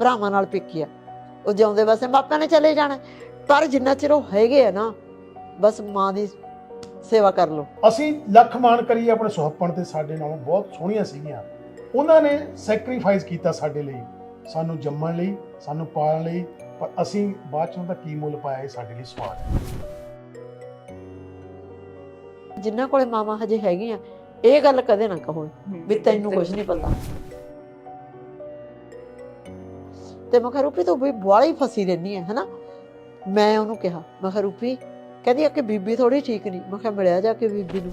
ਭਰਾਵਾਂ ਨਾਲ ਪਿੱਕੀ ਆ। ਉਹ ਜਿਉਂਦੇ ਵਸੇ ਮਾਪਿਆਂ ਨੇ ਚਲੇ ਜਾਣਾ। ਪਰ ਜਿੰਨਾ ਚਿਰ ਉਹ ਹੈਗੇ ਆ ਨਾ ਬਸ ਮਾਂ ਦੀ ਸੇਵਾ ਕਰ ਲਓ। ਅਸੀਂ ਲੱਖ ਮਾਣ ਕਰੀਏ ਆਪਣੇ ਸੁਹੱਪਣ ਤੇ ਸਾਡੇ ਨਾਲੋਂ ਬਹੁਤ ਸੋਹਣੀਆਂ ਸੀਗੀਆਂ। ਉਹਨਾਂ ਨੇ ਸੈਕਰੀਫਾਈਸ ਕੀਤਾ ਸਾਡੇ ਲਈ। ਸਾਨੂੰ ਜੰਮਣ ਲਈ ਸਾਨੂੰ ਪਾਲਣ ਲਈ। ਪਰ ਅਸੀਂ ਬਾਅਦ ਚ ਉਹਦਾ ਕੀ ਮੁੱਲ ਪਾਇਆ ਇਹ ਸਾਡੇ ਲਈ ਸਵਾਲ ਹੈ। ਜਿਨ੍ਹਾਂ ਕੋਲੇ ਮਾਵਾਂ ਹਜੇ ਹੈਗੀਆਂ ਇਹ ਗੱਲ ਕਦੇ ਨਾ ਕਹੋ ਵੀ ਤੈਨੂੰ ਕੁਝ ਨਹੀਂ ਪਤਾ। ਤੇ ਮੈਂ ਕਿਹਾ, ਰੂਪੀ, ਤੂੰ ਵੀ ਬਾਲੀ ਫਸੀ ਰਹਿਨੀ ਹੈ ਹਨਾ? ਮੈਂ ਉਹਨੂੰ ਕਿਹਾ, ਮੈਂ ਕਿਹਾ, ਰੂਪੀ, ਕਹਿੰਦੀ ਆ ਕਿ ਬੀਬੀ ਥੋੜੀ ਠੀਕ ਨਹੀਂ। ਮੈਂ ਕਿਹਾ, ਮਿਲਿਆ ਜਾ ਕੇ ਬੀਬੀ ਨੂੰ।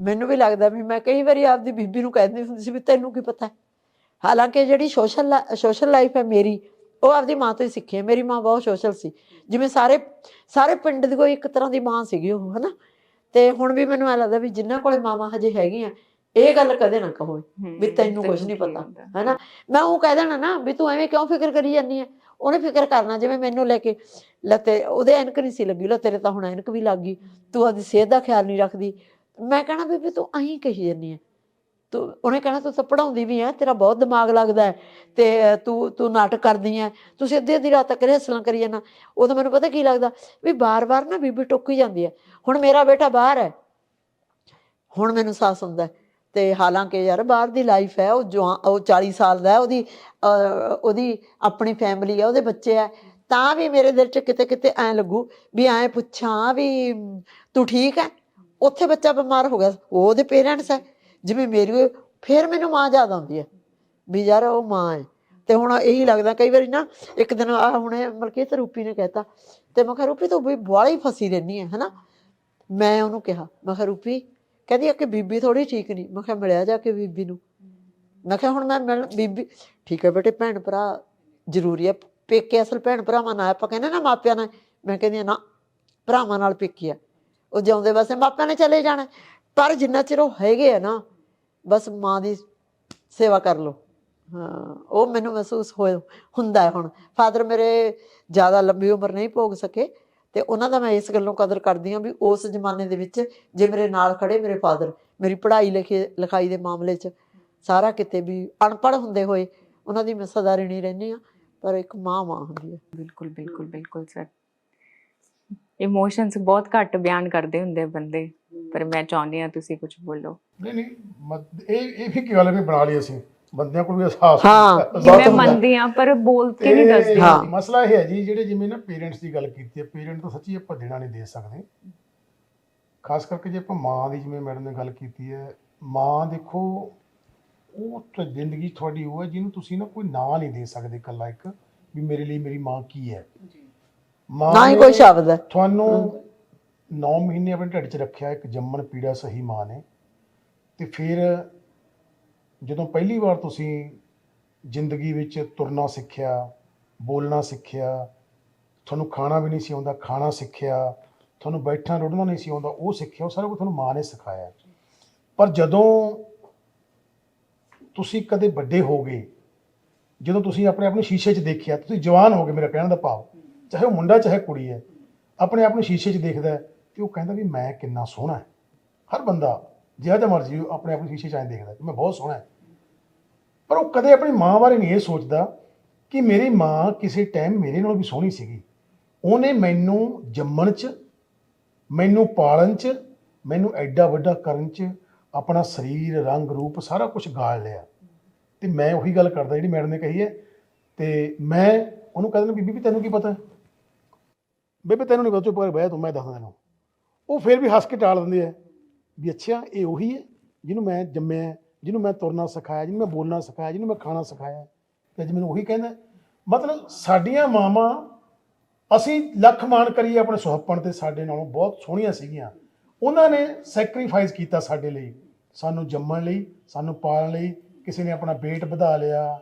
ਮੈਨੂੰ ਵੀ ਲੱਗਦਾ ਵੀ ਮੈਂ ਕਈ ਵਾਰੀ ਆਪਦੀ ਬੀਬੀ ਨੂੰ ਕਹਿੰਦੀ ਹੁੰਦੀ ਸੀ ਵੀ ਤੈਨੂੰ ਕੀ ਪਤਾ ਹਾਲਾਂਕਿ ਜਿਹੜੀ ਸੋਸ਼ਲ ਸੋਸ਼ਲ ਲਾਈਫ ਹੈ ਮੇਰੀ, ਉਹ ਆਪਦੀ ਮਾਂ ਤੋਂ ਹੀ ਸਿੱਖੀ ਹੈ। ਮੇਰੀ ਮਾਂ ਬਹੁਤ ਸੋਸ਼ਲ ਸੀ। ਜਿਵੇਂ ਸਾਰੇ ਸਾਰੇ ਪਿੰਡ ਦੀ ਕੋਈ ਇੱਕ ਤਰ੍ਹਾਂ ਦੀ ਮਾਂ ਸੀਗੀ ਉਹ, ਹਨਾ? ਤੇ ਹੁਣ ਵੀ ਮੈਨੂੰ ਐ ਲੱਗਦਾ ਵੀ ਜਿਨ੍ਹਾਂ ਕੋਲੇ ਮਾਵਾਂ ਹਜੇ ਹੈਗੀਆਂ ਇਹ ਗੱਲ ਕਦੇ ਨਾ ਕਹੋ ਵੀ ਤੈਨੂੰ ਕੁਝ ਨਹੀਂ ਪਤਾ ਹੈਨਾ? ਮੈਂ ਉਹ ਕਹਿ ਦੇਣਾ ਨਾ ਵੀ ਤੂੰ ਐਵੇਂ ਕਿਉਂ ਫਿਕਰ ਕਰੀ ਜਾਂਦੀ ਹੈ ਉਹਨੇ ਫਿਕਰ ਕਰਨਾ ਜਿਵੇਂ ਮੈਨੂੰ ਲੈ ਕੇ ਲੱਤੇ ਉਹਦੇ ਐਨਕ ਨਹੀਂ ਸੀ ਲੱਗੀ ਲੈ ਤੇਰੇ ਤਾਂ ਹੁਣ ਐਨਕ ਵੀ ਲੱਗ ਗਈ ਤੂੰ ਆਪਦੀ ਸਿਹਤ ਦਾ ਖਿਆਲ ਨਹੀਂ ਰੱਖਦੀ। ਮੈਂ ਕਹਣਾ ਵੀ ਤੂੰ ਅਹੀਂ ਕਹੀ ਜਾਂਦੀ ਹੈ ਤੂੰ ਉਹਨੇ ਕਹਿਣਾ ਤੂੰ ਤਾਂ ਪੜਾਉਂਦੀ ਵੀ ਹੈ ਤੇਰਾ ਬਹੁਤ ਦਿਮਾਗ ਲੱਗਦਾ ਹੈ ਤੇ ਤੂੰ ਤੂੰ ਨਾਟਕ ਕਰਦੀ ਹੈ ਤੂੰ ਸਿੱਧੀ ਅੱਧੀ ਰਾਤ ਤੱਕ ਰਿਹਸਲਾਂ ਕਰੀ ਜਾਣਾ ਉਦੋਂ ਮੈਨੂੰ ਪਤਾ ਕੀ ਲੱਗਦਾ ਵੀ ਬਾਰ-ਬਾਰ ਨਾ ਬੀਬੀ ਟੋਕੀ ਜਾਂਦੀ ਹੈ ਹੁਣ ਮੇਰਾ ਬੇਟਾ ਬਾਹਰ ਹੈ ਹੁਣ ਮੈਨੂੰ ਸਾਹਸ ਹੁੰਦਾ ਹੈ ਤੇ ਹਾਲਾਂਕਿ ਯਾਰ ਬਾਹਰ ਦੀ ਲਾਈਫ ਹੈ, ਉਹ ਜਵਾਨ, ਉਹ 40 ਸਾਲ ਦਾ ਹੈ, ਉਹਦੀ ਉਹਦੀ ਆਪਣੀ ਫੈਮਿਲੀ ਹੈ, ਉਹਦੇ ਬੱਚੇ ਹੈ, ਤਾਂ ਵੀ ਮੇਰੇ ਦਿਲ 'ਚ ਕਿਤੇ ਕਿਤੇ ਐ ਲੱਗੂ ਵੀ ਐ ਪੁੱਛਾਂ ਵੀ ਤੂੰ ਠੀਕ ਹੈ? ਉੱਥੇ ਬੱਚਾ ਬਿਮਾਰ ਹੋ ਗਿਆ, ਉਹ ਉਹਦੇ ਪੇਰੈਂਟਸ ਹੈ, ਜਿਵੇਂ ਮੇਰੀ, ਫਿਰ ਮੈਨੂੰ ਮਾਂ ਯਾਦ ਆਉਂਦੀ ਹੈ, ਵੀ ਯਾਰ ਉਹ ਮਾਂ ਹੈ, ਤੇ ਹੁਣ ਇਹੀ ਲੱਗਦਾ, ਕਈ ਵਾਰੀ ਨਾ ਇੱਕ ਦਿਨ ਆ ਹੁਣੇ ਮਲਕੀਤ ਰੂਪੀ ਨੇ ਕਹਿਤਾ, ਤੇ ਮੈਂ ਕਿਹਾ ਰੂਪੀ ਤੂੰ ਵੀ ਬਾਹਲੀ ਫਸੀ ਰਹਿਨੀ ਹੈ, ਹਨਾ? ਮੈਂ ਉਹਨੂੰ ਕਿਹਾ, ਮੈਂ ਕਿਹਾ ਰੂਪੀ ਕਹਿੰਦੀ ਆ ਕਿ ਬੀਬੀ ਥੋੜੀ ਠੀਕ ਨਹੀਂ ਮੈਂ ਕਿਹਾ ਮਿਲਿਆ ਜਾ ਕੇ ਬੀਬੀ ਨੂੰ। ਮੈਂ ਕਿਹਾ ਹੁਣ ਮੈਂ ਮਿਲ ਬੀਬੀ ਠੀਕ ਹੈ ਬੇਟੇ ਭੈਣ ਭਰਾ ਜ਼ਰੂਰੀ ਹੈ ਪੇਕੇ ਅਸਲ ਭੈਣ ਭਰਾਵਾਂ ਨਾਲ ਆਪਾਂ ਕਹਿੰਦੇ ਨਾ ਮਾਪਿਆਂ ਨਾਲ। ਮੈਂ ਕਹਿੰਦੀ ਹਾਂ, ਨਾ ਭਰਾਵਾਂ ਨਾਲ ਪੇਕੀ ਆ। ਉਹ ਜਿਉਂਦੇ ਵਸੇ ਮਾਪਿਆਂ ਨੇ ਚਲੇ ਜਾਣਾ। ਪਰ ਜਿੰਨਾ ਚਿਰ ਉਹ ਹੈਗੇ ਆ ਨਾ ਬਸ ਮਾਂ ਦੀ ਸੇਵਾ ਕਰ ਲਓ। ਹਾਂ ਉਹ ਮੈਨੂੰ ਮਹਿਸੂਸ ਹੋਇਆ ਹੁੰਦਾ ਹੁਣ। ਫਾਦਰ ਮੇਰੇ ਜ਼ਿਆਦਾ ਲੰਬੀ ਉਮਰ ਨਹੀਂ ਭੋਗ ਸਕੇ। ਤੇ ਉਹਨਾਂ ਦਾ ਮੈਂ ਇਸ ਗੱਲੋਂ ਕਦਰ ਕਰਦੀ ਹਾਂ ਵੀ ਉਸ ਜ਼ਮਾਨੇ ਦੇ ਵਿੱਚ ਜੇ ਮੇਰੇ ਨਾਲ ਖੜੇ ਮੇਰੇ ਫਾਦਰ ਮੇਰੀ ਪੜ੍ਹਾਈ ਲਿਖੇ ਲਿਖਾਈ ਦੇ ਮਾਮਲੇ 'ਚ ਸਾਰਾ ਕਿਤੇ ਵੀ ਅਨਪੜ੍ਹ ਹੁੰਦੇ ਹੋਏ ਉਹਨਾਂ ਦੀ ਮੈਂ ਸਦਾ ਰਿਣੀ ਰਹਿੰਦੀ ਆ ਪਰ ਇੱਕ ਮਾਂ ਮਾਂ ਹੁੰਦੀ ਹੈ। ਬਿਲਕੁਲ ਬਿਲਕੁਲ ਬਿਲਕੁਲ ਸਰ। ਇਮੋਸ਼ਨਸ ਬਹੁਤ ਘੱਟ ਬਿਆਨ ਕਰਦੇ ਹੁੰਦੇ ਆ ਬੰਦੇ ਪਰ ਮੈਂ ਚਾਹੁੰਦੀ ਹਾਂ ਤੁਸੀਂ ਕੁਝ ਬੋਲੋ। ਨਹੀਂ ਨਹੀਂ ਮਤ- ਇਹ ਇਹ ਵੀ ਕੀ ਗੱਲ ਹੈ ਵੀ ਬਣਾ ਲਈ ਅਸੀਂ। ਬੰਦਿਆਂ ਕੋਲ ਵੀ ਅਹਿਸਾਸ ਹਾਂ, ਹੁੰਦਾ। ਮੰਨਦੀ ਹਾਂ ਪਰ ਬੋਲ ਕੇ ਨਹੀਂ ਦੱਸਦੀ। ਹਾਂ। ਮਸਲਾ ਇਹ ਹੈ ਜੀ ਜਿਹੜੇ ਜਿਵੇਂ ਨਾ ਪੇਰੈਂਟਸ ਦੀ ਗੱਲ ਕੀਤੀ ਹੈ ਪੇਰੈਂਟ ਤਾਂ ਸੱਚੀ ਆਪਾਂ ਦੇਣਾ ਨਹੀਂ ਦੇ ਸਕਦੇ। ਖਾਸ ਕਰਕੇ ਜੇ ਆਪਾਂ ਮਾਂ ਦੀ ਜਿਵੇਂ ਮੈਡਮ ਨੇ ਗੱਲ ਕੀਤੀ ਹੈ ਮਾਂ ਦੇਖੋ ਉਹ ਤਾਂ ਜ਼ਿੰਦਗੀ ਤੁਹਾਡੀ ਉਹ ਹੈ ਜਿਹਨੂੰ ਤੁਸੀਂ ਨਾ ਕੋਈ ਨਾਂ ਨਹੀਂ ਦੇ ਸਕਦੇ ਇਕੱਲਾ ਇੱਕ ਵੀ ਮੇਰੇ ਲਈ ਮੇਰੀ ਮਾਂ ਕੀ ਹੈ। ਮਾਂ ਨਾ ਹੀ ਨੇ ਕੋਈ ਸ਼ਬਦ ਹੈ। ਤੁਹਾਨੂੰ 9 ਮਹੀਨੇ ਆਪਣੇ ਢਿੱਡ 'ਚ ਰੱਖਿਆ ਇੱਕ ਜੰਮਣ ਪੀੜਾ ਸਹੀ ਮਾਂ ਨੇ ਤੇ ਫਿਰ ਜਦੋਂ ਪਹਿਲੀ ਵਾਰ ਤੁਸੀਂ ਜ਼ਿੰਦਗੀ ਵਿੱਚ ਤੁਰਨਾ ਸਿੱਖਿਆ, ਬੋਲਣਾ ਸਿੱਖਿਆ, ਤੁਹਾਨੂੰ ਖਾਣਾ ਵੀ ਨਹੀਂ ਸੀ ਆਉਂਦਾ, ਖਾਣਾ ਸਿੱਖਿਆ, ਤੁਹਾਨੂੰ ਬੈਠਣਾ ਰੁੜਨਾ ਨਹੀਂ ਸੀ ਆਉਂਦਾ, ਉਹ ਸਿੱਖਿਆ, ਉਹ ਸਾਰਾ ਕੁਝ ਤੁਹਾਨੂੰ ਮਾਂ ਨੇ ਸਿਖਾਇਆ। ਪਰ ਜਦੋਂ ਤੁਸੀਂ ਕਦੇ ਵੱਡੇ ਹੋ ਗਏ, ਜਦੋਂ ਤੁਸੀਂ ਆਪਣੇ ਆਪ ਨੂੰ ਸ਼ੀਸ਼ੇ 'ਚ ਦੇਖਿਆ, ਤੁਸੀਂ ਜਵਾਨ ਹੋ ਗਏ ਮੇਰਾ ਕਹਿਣ ਦਾ ਭਾਵ, ਚਾਹੇ ਉਹ ਮੁੰਡਾ, ਚਾਹੇ ਕੁੜੀ ਹੈ, ਆਪਣੇ ਆਪ ਨੂੰ ਸ਼ੀਸ਼ੇ 'ਚ ਦੇਖਦਾ ਹੈ ਤੇ ਉਹ ਕਹਿੰਦਾ ਵੀ ਮੈਂ ਕਿੰਨਾ ਸੋਹਣਾ ਹੈ। ਹਰ ਬੰਦਾ ਜਿਹੜਾ ਜਿਹਾ ਮਰਜ਼ੀ ਉਹ ਆਪਣੇ ਆਪ ਨੂੰ ਸ਼ੀਸ਼ੇ 'ਚ ਐਂ ਦੇਖਦਾ ਕਿ ਮੈਂ ਬਹੁਤ ਸੋਹਣਾ ਹੈ। ਪਰ ਉਹ ਕਦੇ ਆਪਣੀ ਮਾਂ ਬਾਰੇ ਨਹੀਂ ਇਹ ਸੋਚਦਾ ਕਿ ਮੇਰੀ ਮਾਂ ਕਿਸੇ ਟਾਈਮ ਮੇਰੇ ਨਾਲੋਂ ਵੀ ਸੋਹਣੀ ਸੀਗੀ। ਉਹਨੇ ਮੈਨੂੰ ਜੰਮਣ 'ਚ, ਮੈਨੂੰ ਪਾਲਣ 'ਚ, ਮੈਨੂੰ ਐਡਾ ਵੱਡਾ ਕਰਨ 'ਚ, ਆਪਣਾ ਸਰੀਰ, ਰੰਗ, ਰੂਪ ਸਾਰਾ ਕੁਝ ਗਾਲ ਲਿਆ। ਤੇ ਮੈਂ ਉਹੀ ਗੱਲ ਕਰਦਾ ਜਿਹੜੀ ਮੈਡਮ ਨੇ ਕਹੀ ਹੈ, ਤੇ ਮੈਂ ਉਹਨੂੰ ਕਹਿੰਦਾ ਬੀਬੀ ਵੀ ਤੈਨੂੰ ਕੀ ਪਤਾ ਬੇਬੇ, ਤੈਨੂੰ ਨਹੀਂ ਪਤਾ, ਚੁੱਪ ਕਰਕੇ ਬਹਿ ਤੂੰ, ਮੈਂ ਦੱਸਦਾ ਤੈਨੂੰ। ਉਹ ਫਿਰ ਵੀ ਹੱਸ ਕੇ ਟਾਲ ਦਿੰਦੀ ਹੈ ਵੀ ਅੱਛਾ, ਇਹ ਉਹੀ ਹੈ ਜਿਹਨੂੰ ਮੈਂ ਜੰਮਿਆ, ਜਿਹਨੂੰ ਮੈਂ ਤੁਰਨਾ ਸਿਖਾਇਆ, ਜਿਹਨੂੰ ਮੈਂ ਬੋਲਣਾ ਸਿਖਾਇਆ, ਜਿਹਨੂੰ ਮੈਂ ਖਾਣਾ ਸਿਖਾਇਆ। ਤੇ ਅੱਜ ਮੈਨੂੰ ਉਹੀ ਕਹਿੰਦਾ ਮਤਲਬ ਸਾਡੀਆਂ ਮਾਵਾਂ, ਅਸੀਂ ਲੱਖ ਮਾਣ ਕਰੀਏ ਆਪਣੇ ਸੁਹੱਪਣ ਤੇ ਸਾਡੇ ਨਾਲੋਂ ਬਹੁਤ ਸੋਹਣੀਆਂ ਸੀਗੀਆਂ। ਉਹਨਾਂ ਨੇ ਸੈਕਰੀਫਾਈਸ ਕੀਤਾ ਸਾਡੇ ਲਈ, ਸਾਨੂੰ ਜੰਮਣ ਲਈ, ਸਾਨੂੰ ਪਾਲਣ ਲਈ, ਕਿਸੇ ਨੇ ਆਪਣਾ weight ਵਧਾ ਲਿਆ,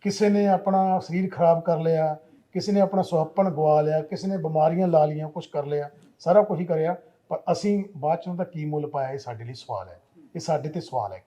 ਕਿਸੇ ਨੇ ਆਪਣਾ ਸਰੀਰ ਖਰਾਬ ਕਰ ਲਿਆ, ਕਿਸੇ ਨੇ ਆਪਣਾ ਸੁਹੱਪਣ ਗਵਾ ਲਿਆ, ਕਿਸੇ ਨੇ ਬਿਮਾਰੀਆਂ ਲਾ ਲੀਆਂ ਕੁਝ ਕਰ ਲਿਆ, ਸਾਰਾ ਕੁਝ ਹੀ ਕਰਿਆ। ਪਰ ਅਸੀਂ ਬਾਅਦ ਚ ਉਹਦਾ ਕੀ ਮੁੱਲ ਪਾਇਆ, ਇਹ ਸਾਡੇ ਲਈ ਸਵਾਲ ਹੈ। ਇਹ ਸਾਡੇ ਤੇ ਸਵਾਲ ਹੈ।